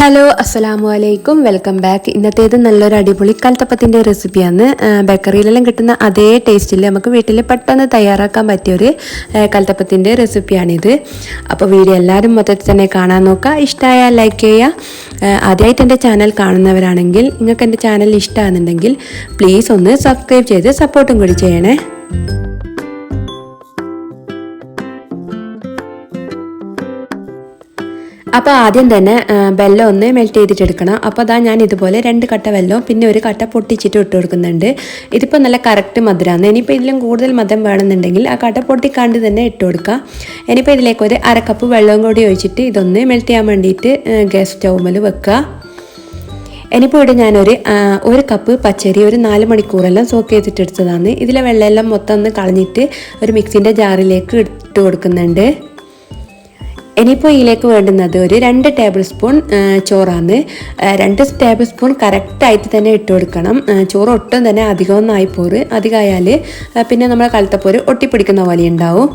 Hello അസ്സലാമു അലൈക്കും welcome back ഇന്നത്തേത് നല്ലൊരു അടിപൊളി കൽത്തപ്പത്തിന്റെ റെസിപ്പിയാണ് ബേക്കറിയിലെല്ലാം കിട്ടുന്ന അതേ ടേസ്റ്റിൽ നമുക്ക് വീട്ടിൽ പെട്ടെന്ന് തയ്യാറാക്കാൻ പറ്റിയ ഒരു കൽത്തപ്പത്തിന്റെ റെസിപ്പിയാണിത് അപ്പോൾ വീഡിയോ എല്ലാവരും മൊത്തത്തിൽ തന്നെ കാണാൻ നോക്കുക. ഇഷ്ടമായാൽ ലൈക്ക് ചെയ്യുക. ആദ്യമായിട്ട് എന്റെ ചാനൽ കാണുന്നവരാണെങ്കിൽ നിങ്ങൾക്ക് എന്റെ ചാനൽ ഇഷ്ടമാണെന്നുണ്ടെങ്കിൽ പ്ലീസ് ഒന്ന് സബ്സ്ക്രൈബ് ചെയ്ത് സപ്പോർട്ടും കൂടി ചെയ്യണേ. അപ്പോൾ ആദ്യം തന്നെ വെല്ലം ഒന്ന് മെൽറ്റ് ചെയ്തിട്ടെടുക്കണം. അപ്പോൾ അതാ ഞാൻ ഇതുപോലെ രണ്ട് കട്ട വെല്ലവും പിന്നെ ഒരു കട്ട പൊട്ടിച്ചിട്ട് ഇട്ട് കൊടുക്കുന്നുണ്ട്. ഇതിപ്പോൾ നല്ല കറക്റ്റ് മധുരമാണ് ഇനിയിപ്പോൾ ഇതിലും കൂടുതൽ മധുരം വേണമെന്നുണ്ടെങ്കിൽ ആ കട്ട പൊട്ടിക്കാണ്ട് തന്നെ ഇട്ട് കൊടുക്കുക ഇനിയിപ്പോൾ ഇതിലേക്ക് ഒരു അരക്കപ്പ് വെള്ളവും കൂടി ഒഴിച്ചിട്ട് ഇതൊന്ന് മെൽറ്റ് ചെയ്യാൻ വേണ്ടിയിട്ട് ഗ്യാസ് സ്റ്റൗമിൽ വെക്കുക. ഇനിയിപ്പോൾ ഇവിടെ ഞാനൊരു ഒരു കപ്പ് പച്ചരി ഒരു നാല് മണിക്കൂറെല്ലാം സോക്ക് ചെയ്തിട്ടെടുത്തതാണ്. ഇതിലെ വെള്ളമെല്ലാം മൊത്തം ഒന്ന് കളഞ്ഞിട്ട് ഒരു മിക്സിന്റെ ജാറിലേക്ക് ഇട്ട് കൊടുക്കുന്നുണ്ട്. ഇനിയിപ്പോൾ ഇതിലേക്ക് വേണ്ടുന്നത് ഒരു രണ്ട് ടേബിൾ സ്പൂൺ ചോറാണ്. രണ്ട് ടേബിൾ സ്പൂൺ കറക്റ്റായിട്ട് തന്നെ ഇട്ട് കൊടുക്കണം. ചോറ് ഒട്ടും തന്നെ അധികമൊന്നും ആയിപ്പോറ് അധികമായാൽ പിന്നെ നമ്മൾ കലത്തപ്പോര് ഒട്ടിപ്പിടിക്കുന്ന പോലെ ഉണ്ടാവും.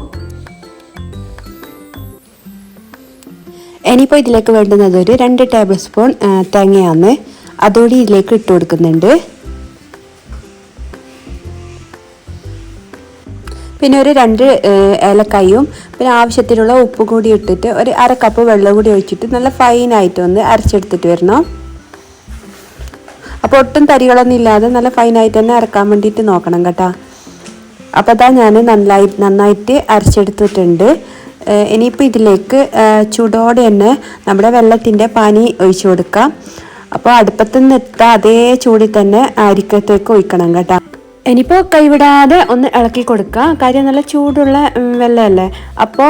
ഇനിയിപ്പോൾ ഇതിലേക്ക് വേണ്ടുന്നത് ഒരു രണ്ട് ടേബിൾ സ്പൂൺ തേങ്ങയാണ്. അതോടെ ഇതിലേക്ക് ഇട്ട് കൊടുക്കുന്നുണ്ട്. പിന്നെ ഒരു രണ്ട് ഏലക്കായും പിന്നെ ആവശ്യത്തിനുള്ള ഉപ്പ് കൂടി ഇട്ടിട്ട് ഒരു അര കപ്പ് വെള്ളം കൂടി ഒഴിച്ചിട്ട് നല്ല ഫൈനായിട്ട് ഒന്ന് അരച്ചെടുത്തിട്ട് വരണം. അപ്പോൾ ഒട്ടും തരികളൊന്നും ഇല്ലാതെ നല്ല ഫൈനായിട്ട് തന്നെ അരക്കാൻ വേണ്ടിയിട്ട് നോക്കണം കേട്ടോ. അപ്പോൾ അതാ ഞാൻ നന്നായി നന്നായിട്ട് അരച്ചെടുത്തിട്ടുണ്ട്. ഇനിയിപ്പോൾ ഇതിലേക്ക് ചൂടോടെ തന്നെ നമ്മുടെ വെള്ളത്തിന്റെ പാനി ഒഴിച്ചു കൊടുക്കാം. അപ്പോൾ അടുപ്പത്ത് നിന്ന് അതേ ചൂടിൽ തന്നെ അരിക്കത്തേക്ക് ഒഴിക്കണം കേട്ടോ. ഇനിയിപ്പോൾ കൈവിടാതെ ഒന്ന് ഇളക്കി കൊടുക്കുക. കാര്യം നല്ല ചൂടുള്ള വെള്ളമല്ലേ? അപ്പോൾ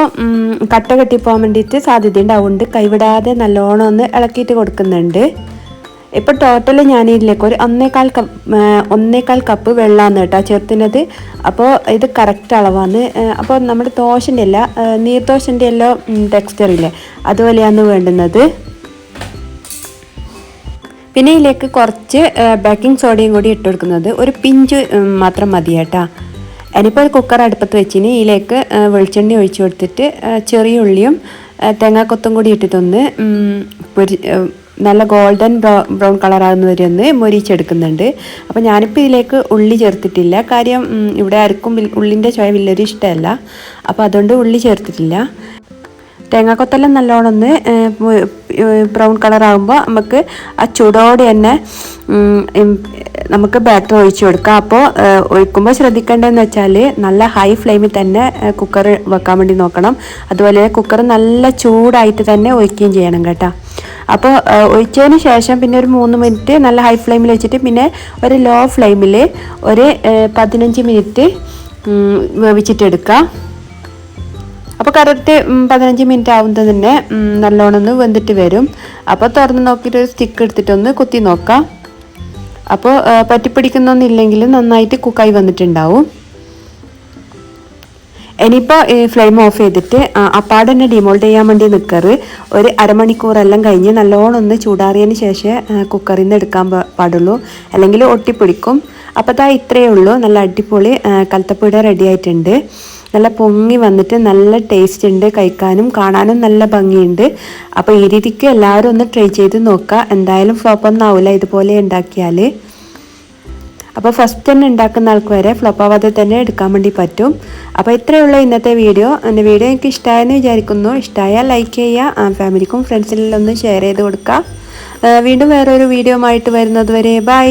കട്ട കെട്ടിപ്പോകാൻ വേണ്ടിയിട്ട് സാധ്യത ഉണ്ടാവുന്നുണ്ട്. കൈവിടാതെ നല്ലോണം ഒന്ന് ഇളക്കിയിട്ട് കൊടുക്കുന്നുണ്ട്. ഇപ്പോൾ ടോട്ടൽ ഞാൻ ഇതിലേക്ക് ഒരു ഒന്നേകാൽ കപ്പ് ഒന്നേകാൽ കപ്പ് വെള്ളമാണ് കേട്ടോ ചേർത്തിനത് അപ്പോൾ ഇത് കറക്റ്റ് അളവാണ്. അപ്പോൾ നമ്മുടെ ദോശന്റെ അല്ല നീർദോശന്റെ എല്ലാം ടെക്സ്ചറില്ലേ അതുപോലെയാണ് വേണ്ടുന്നത്. പിന്നെ ഇതിലേക്ക് കുറച്ച് ബേക്കിംഗ് സോഡയും കൂടി ഇട്ട് കൊടുക്കുന്നത്. ഒരു പിഞ്ച് മാത്രം മതി കേട്ടോ. ഇനിയിപ്പോൾ ഒരു കുക്കർ അടുപ്പത്ത് വെച്ചിന് ഇതിലേക്ക് വെളിച്ചെണ്ണ ഒഴിച്ചു കൊടുത്തിട്ട് ചെറിയ ഉള്ളിയും തേങ്ങാക്കൊത്തും കൂടി ഇട്ടിട്ടൊന്ന് നല്ല ഗോൾഡൻ ബ്രൗൺ കളറാകുന്ന വരെ ഒന്ന് മൊരിച്ചെടുക്കുന്നുണ്ട്. അപ്പോൾ ഞാനിപ്പോൾ ഇതിലേക്ക് ഉള്ളി ചേർത്തിട്ടില്ല. കാര്യം ഇവിടെ ആർക്കും ഉള്ളിന്റെ ചോയ വലിയൊരു ഇഷ്ടമല്ല. അപ്പോൾ അതുകൊണ്ട് ഉള്ളി ചേർത്തിട്ടില്ല. തേങ്ങാക്കൊത്തെല്ലാം നല്ലോണം ഒന്ന് ബ്രൗൺ കളറാകുമ്പോൾ നമുക്ക് ആ ചൂടോടെ തന്നെ നമുക്ക് ബാറ്റർ ഒഴിച്ചു കൊടുക്കാം. അപ്പോൾ ഒഴിക്കുമ്പോൾ ശ്രദ്ധിക്കേണ്ടതെന്ന് വെച്ചാൽ നല്ല ഹൈ ഫ്ലെയിമിൽ തന്നെ കുക്കർ വെക്കാൻ വേണ്ടി നോക്കണം. അതുപോലെ കുക്കർ നല്ല ചൂടായിട്ട് തന്നെ ഒഴിക്കുകയും ചെയ്യണം കേട്ടോ. അപ്പോൾ ഒഴിച്ചതിന് ശേഷം പിന്നെ ഒരു മൂന്ന് മിനിറ്റ് നല്ല ഹൈ ഫ്ലെയിമിൽ വെച്ചിട്ട് പിന്നെ ഒരു ലോ ഫ്ലെയിമിൽ ഒരു പതിനഞ്ച് മിനിറ്റ് വേവിച്ചിട്ടെടുക്കുക അപ്പോൾ കറക്റ്റ് പതിനഞ്ച് മിനിറ്റ് ആവുന്നത് തന്നെ നല്ലോണം ഒന്ന് വെന്തിട്ട് വരും. അപ്പോൾ തുറന്ന് നോക്കിയിട്ട് ഒരു സ്റ്റിക്ക് എടുത്തിട്ടൊന്ന് കുത്തി നോക്കാം. അപ്പോൾ പറ്റിപ്പിടിക്കുന്നൊന്നില്ലെങ്കിൽ നന്നായിട്ട് കുക്കായി വന്നിട്ടുണ്ടാവും. ഇനിയിപ്പോൾ ഫ്ലെയിം ഓഫ് ചെയ്തിട്ട് അപ്പാടെ തന്നെ ഡിമോൾഡ് ചെയ്യാൻ വേണ്ടി നിൽക്കറ് ഒരു അരമണിക്കൂറെല്ലാം കഴിഞ്ഞ് നല്ലോണം ഒന്ന് ചൂടാറിയതിന് ശേഷം കുക്കറിൽ നിന്ന് എടുക്കാൻ പാടുള്ളൂ. അല്ലെങ്കിൽ ഒട്ടിപ്പിടിക്കും. അപ്പോൾ താ ഇത്രയേ ഉള്ളൂ. നല്ല അടിപൊളി കലത്തപ്പൂട റെഡി ആയിട്ടുണ്ട്. നല്ല പൊങ്ങി വന്നിട്ട് നല്ല ടേസ്റ്റ് ഉണ്ട്. കഴിക്കാനും കാണാനും നല്ല ഭംഗിയുണ്ട്. അപ്പോൾ ഈ രീതിക്ക് എല്ലാവരും ഒന്ന് ട്രൈ ചെയ്ത് നോക്കുക എന്തായാലും ഫ്ലോപ്പ് ഒന്നും ആവില്ല ഇതുപോലെ ഉണ്ടാക്കിയാൽ അപ്പോൾ ഫസ്റ്റ് തന്നെ ഉണ്ടാക്കുന്ന ആൾക്ക് വരെ ഫ്ലോപ്പ് ആവാതെ തന്നെ എടുക്കാൻ വേണ്ടി പറ്റും. അപ്പോൾ ഇത്രയേ ഉള്ളൂ ഇന്നത്തെ വീഡിയോ. എന്റെ വീഡിയോ എനിക്ക് ഇഷ്ടമായെന്ന് വിചാരിക്കുന്നു. ഇഷ്ടമായാൽ ലൈക്ക് ചെയ്യുക. ഫാമിലിക്കും ഫ്രണ്ട്സിനെല്ലാം ഒന്ന് ഷെയർ ചെയ്ത് കൊടുക്കുക. വീണ്ടും വേറൊരു വീഡിയോ ആയിട്ട് വരുന്നത് വരെ. ബൈ